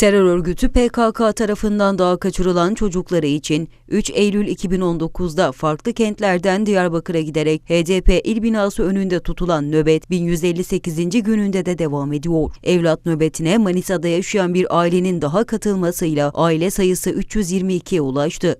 Terör örgütü PKK tarafından daha kaçırılan çocukları için 3 Eylül 2019'da farklı kentlerden Diyarbakır'a giderek HDP il binası önünde tutulan nöbet 1158. gününde de devam ediyor. Evlat nöbetine Manisa'da yaşayan bir ailenin daha katılmasıyla aile sayısı 322'ye ulaştı.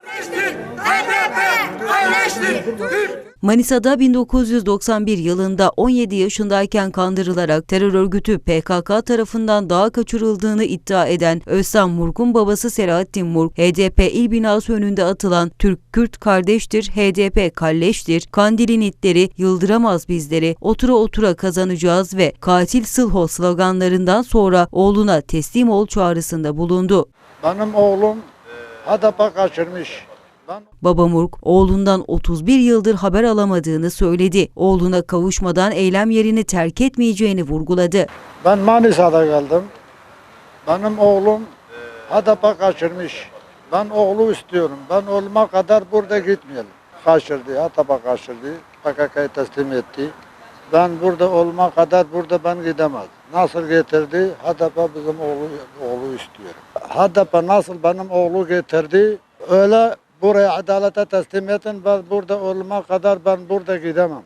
Manisa'da 1991 yılında 17 yaşındayken kandırılarak terör örgütü PKK tarafından dağa kaçırıldığını iddia eden Özlem Murk'un babası Selahattin Murk, HDP il binası önünde atılan Türk-Kürt kardeştir, HDP kalleştir, Kandil'in itleri yıldıramaz bizleri, otura otura kazanacağız ve katil Sılho sloganlarından sonra oğluna teslim ol çağrısında bulundu. Benim oğlum Hadap'a kaçırmış. Ben Baba Murk, oğlundan 31 yıldır haber alamadığını söyledi. Oğluna kavuşmadan eylem yerini terk etmeyeceğini vurguladı. ben Manisa'da kaldım. Benim oğlum Hadap'a kaçırmış. Ben oğlu istiyorum. Ben oğluma kadar burada gitmeyelim. Kaçırdı, Hadap'a kaçırdı. PKK'yı teslim etti. Ben burada olma kadar burada ben gidemez. Nasıl getirdi? Hadap'a bizim oğlu, oğlu istiyor. Hadap'a nasıl benim oğlu getirdi? Öyle buraya adalete teslim edin. Ben burada olma kadar ben burada gidemem.